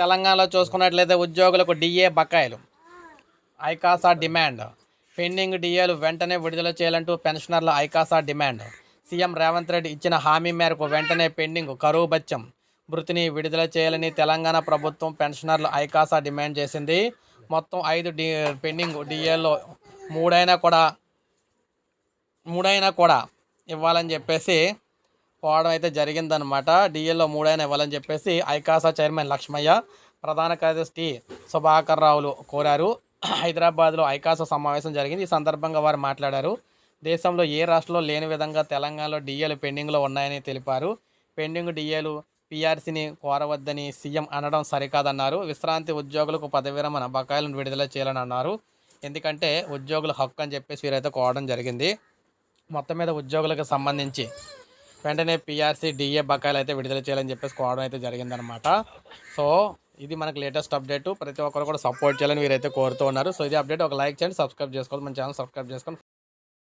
తెలంగాణలో చూసుకున్నట్లయితే ఉద్యోగులకు డిఏ బకాయిలు. ఐకాసా డిమాండ్. పెండింగ్ డిఏలు వెంటనే విడుదల చేయాలంటూ పెన్షనర్ల ఐకాసా డిమాండ్. సీఎం రేవంత్ రెడ్డి ఇచ్చిన హామీ మేరకు వెంటనే పెండింగ్ కరువు బత్యం భృతిని విడుదల చేయాలని తెలంగాణ ప్రభుత్వం పెన్షనర్లు ఐకాసా డిమాండ్ చేసింది. మొత్తం ఐదు డి పెండింగ్ డిఏల్లో మూడైనా కూడా మూడైనా కూడా ఇవ్వాలని చెప్పేసి పోవడం అయితే జరిగిందనమాట డిఎల్లో మూడైనా ఇవ్వాలని చెప్పేసి ఐకాసా చైర్మన్ లక్ష్మయ్య ప్రధాన కార్యదర్శి సుభాకర్ రావులు కోరారు. హైదరాబాద్లో ఐకాసా సమావేశం జరిగింది. ఈ సందర్భంగా వారు మాట్లాడారు. దేశంలో ఏ రాష్ట్రంలో లేని విధంగా తెలంగాణలో డిఏలు పెండింగ్లో ఉన్నాయని తెలిపారు. పెండింగ్ డిఏలు పీఆర్సీని కోరవద్దని సీఎం అనడం సరికాదన్నారు. విశ్రాంతి ఉద్యోగులకు పదవి విరమణ బకాయిలను విడుదల చేయాలని అన్నారు ఎందుకంటే ఉద్యోగుల హక్కు అని చెప్పేసి వీరైతే కోవడం జరిగింది. మొత్తం మీద ఉద్యోగులకు సంబంధించి వెంటనే పిఆర్సీ డిఏ బకాయిలు అయితే విడుదల చేయాలని చెప్పేసి కోవడం అయితే జరిగిందనమాట సో ఇది మనకు లేటెస్ట్ అప్డేట్ ప్రతి ఒక్కరు కూడా సపోర్ట్ చేయాలని వీరైతే కోరుతూ ఉన్నారు. సో ఇది అప్డేట్ ఒక లైక్ చేయండి సబ్స్క్రైబ్ చేసుకోవాలి. మన ఛానల్ సబ్స్క్రైబ్ చేసుకోండి.